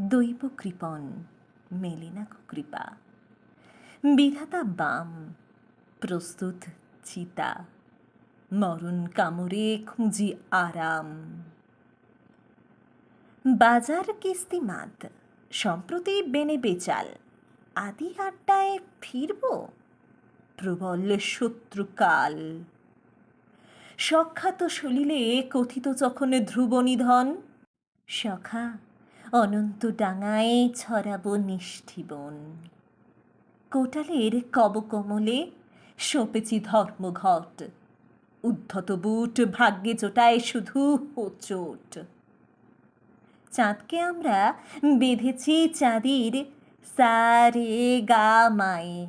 দৈব কৃপণ মেলে না কো কৃপা। বিধাতা বাম, প্রস্তুত চিতা। মরণ কামড়ে খুঁজি আরাম। বাজার কিস্তিমাত সম্প্রতি বেনে বেচাল। আদি আড্ডায় ফিরব? প্রবল শত্রুকাল। সখ্যাত সলিলে কথিত যখন ধ্রুব নিধন, সখা অনন্ত ডাঙায় ছড়াব নিষ্ঠিবন। কোটালের কবকমলে সপেছি ধর্মঘট। উদ্ধত বুট ভাগ্যে চোটায় শুধু হোচট। চাঁদকে আমরা বেঁধেছি চাঁদির সারে গা মায়ে।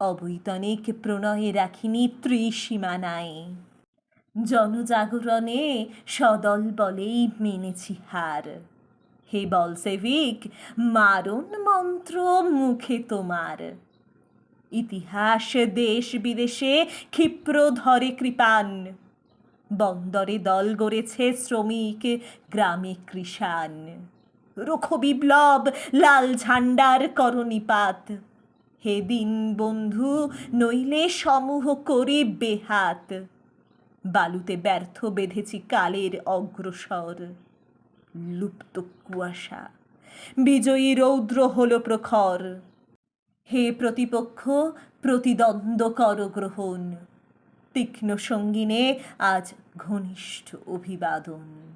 অবৈতনিক প্রণয়ে রাখিনি ত্রিসীমানায়। জনজাগরণে সদল বলেই মেনেছি হার। হে বলসেভিক মারণ মন্ত্র মুখে তোমার। ইতিহাস, দেশ বিদেশে ক্ষিপ্র ধরে কৃপান। বন্দরে দল গড়েছে শ্রমিক, গ্রামে কৃষাণ। রুখ বিপ্লব, লাল ঝান্ডার করণিপাত। হে দিন বন্ধু, নইলে সমূহ করে বেহাত। বালুতে ব্যর্থ বেঁধেছি কালের অগ্রসর। লুপ্ত কুয়াশা। বিজয়ী রৌদ্র হল প্রখর। হে প্রতিপক্ষ, প্রতিদ্বন্দ্ব কর গ্রহণ। তীক্ষ্ণ সঙ্গিনে আজ ঘনিষ্ঠ অভিবাদন।